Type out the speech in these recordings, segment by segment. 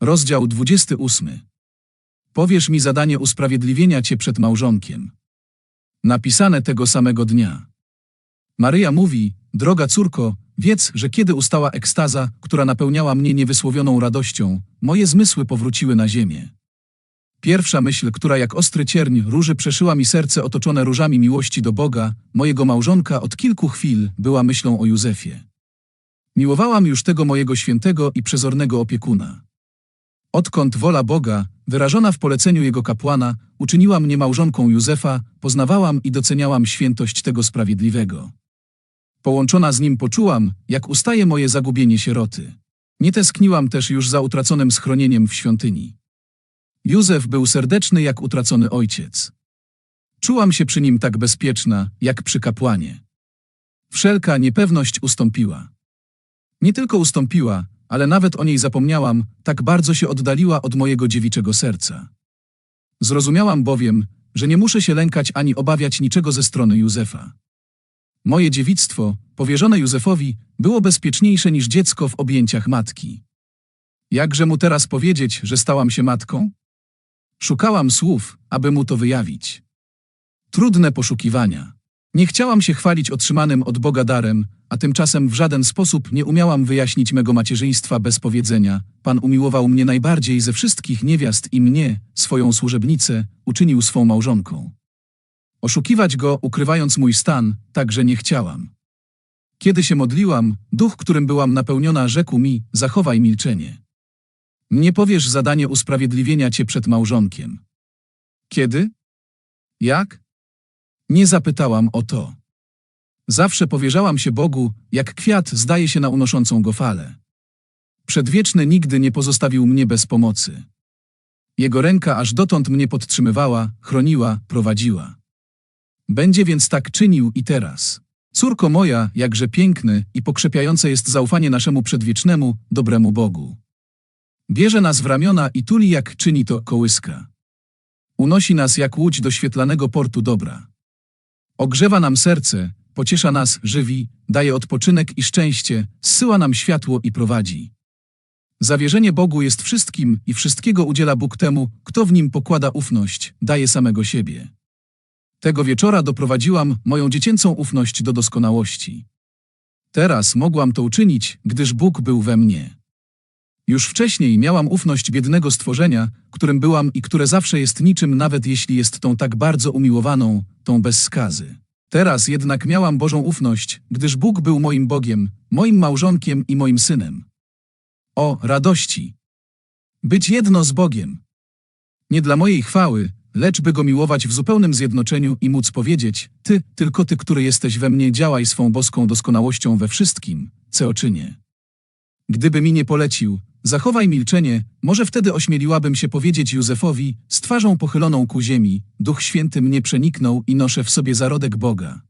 Rozdział 28. Powiesz mi zadanie usprawiedliwienia cię przed małżonkiem. Napisane tego samego dnia. Maryja mówi, droga córko, wiedz, że kiedy ustała ekstaza, która napełniała mnie niewysłowioną radością, moje zmysły powróciły na ziemię. Pierwsza myśl, która jak ostry cierń róży przeszyła mi serce otoczone różami miłości do Boga, mojego małżonka od kilku chwil była myślą o Józefie. Miłowałam już tego mojego świętego i przezornego opiekuna. Odkąd wola Boga, wyrażona w poleceniu jego kapłana, uczyniła mnie małżonką Józefa, poznawałam i doceniałam świętość tego sprawiedliwego. Połączona z nim poczułam, jak ustaje moje zagubienie sieroty. Nie tęskniłam też już za utraconym schronieniem w świątyni. Józef był serdeczny jak utracony ojciec. Czułam się przy nim tak bezpieczna, jak przy kapłanie. Wszelka niepewność ustąpiła. Nie tylko ustąpiła, ale nawet o niej zapomniałam, tak bardzo się oddaliła od mojego dziewiczego serca. Zrozumiałam bowiem, że nie muszę się lękać ani obawiać niczego ze strony Józefa. Moje dziewictwo, powierzone Józefowi, było bezpieczniejsze niż dziecko w objęciach matki. Jakże mu teraz powiedzieć, że stałam się matką? Szukałam słów, aby mu to wyjawić. Trudne poszukiwania. Nie chciałam się chwalić otrzymanym od Boga darem, a tymczasem w żaden sposób nie umiałam wyjaśnić mego macierzyństwa bez powiedzenia. Pan umiłował mnie najbardziej ze wszystkich niewiast i mnie, swoją służebnicę, uczynił swą małżonką. Oszukiwać go, ukrywając mój stan, także nie chciałam. Kiedy się modliłam, duch, którym byłam napełniona, rzekł mi: Zachowaj milczenie. Nie powiesz zadanie usprawiedliwienia cię przed małżonkiem. Kiedy? Jak? Nie zapytałam o to. Zawsze powierzałam się Bogu, jak kwiat zdaje się na unoszącą go falę. Przedwieczny nigdy nie pozostawił mnie bez pomocy. Jego ręka aż dotąd mnie podtrzymywała, chroniła, prowadziła. Będzie więc tak czynił i teraz. Córko moja, jakże piękny i pokrzepiające jest zaufanie naszemu przedwiecznemu, dobremu Bogu. Bierze nas w ramiona i tuli jak czyni to kołyska. Unosi nas jak łódź do świetlanego portu dobra. Ogrzewa nam serce, pociesza nas, żywi, daje odpoczynek i szczęście, zsyła nam światło i prowadzi. Zawierzenie Bogu jest wszystkim i wszystkiego udziela Bóg temu, kto w nim pokłada ufność, daje samego siebie. Tego wieczora doprowadziłam moją dziecięcą ufność do doskonałości. Teraz mogłam to uczynić, gdyż Bóg był we mnie. Już wcześniej miałam ufność biednego stworzenia, którym byłam i które zawsze jest niczym, nawet jeśli jest tą tak bardzo umiłowaną, tą bez skazy. Teraz jednak miałam Bożą ufność, gdyż Bóg był moim Bogiem, moim małżonkiem i moim synem. O radości! Być jedno z Bogiem. Nie dla mojej chwały, lecz by Go miłować w zupełnym zjednoczeniu i móc powiedzieć, Ty, tylko Ty, który jesteś we mnie, działaj swą boską doskonałością we wszystkim, co czynię. Gdyby mi nie polecił, zachowaj milczenie, może wtedy ośmieliłabym się powiedzieć Józefowi, z twarzą pochyloną ku ziemi, Duch Święty mnie przeniknął i noszę w sobie zarodek Boga.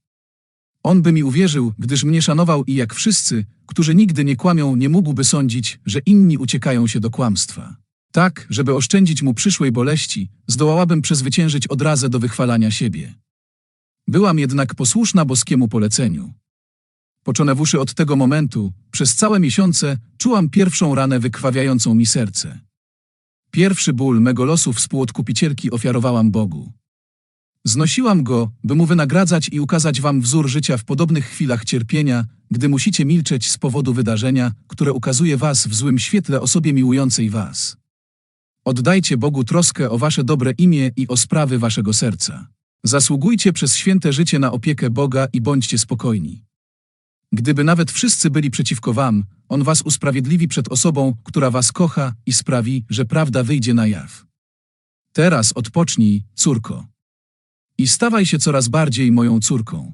On by mi uwierzył, gdyż mnie szanował i jak wszyscy, którzy nigdy nie kłamią, nie mógłby sądzić, że inni uciekają się do kłamstwa. Tak, żeby oszczędzić mu przyszłej boleści, zdołałabym przezwyciężyć odrazę do wychwalania siebie. Byłam jednak posłuszna boskiemu poleceniu. Poczone uszy od tego momentu, przez całe miesiące, czułam pierwszą ranę wykrwawiającą mi serce. Pierwszy ból mego losu współodkupicielki ofiarowałam Bogu. Znosiłam go, by mu wynagradzać i ukazać wam wzór życia w podobnych chwilach cierpienia, gdy musicie milczeć z powodu wydarzenia, które ukazuje was w złym świetle osobie miłującej was. Oddajcie Bogu troskę o wasze dobre imię i o sprawy waszego serca. Zasługujcie przez święte życie na opiekę Boga i bądźcie spokojni. Gdyby nawet wszyscy byli przeciwko wam, On was usprawiedliwi przed osobą, która was kocha i sprawi, że prawda wyjdzie na jaw. Teraz odpocznij, córko. I stawaj się coraz bardziej moją córką.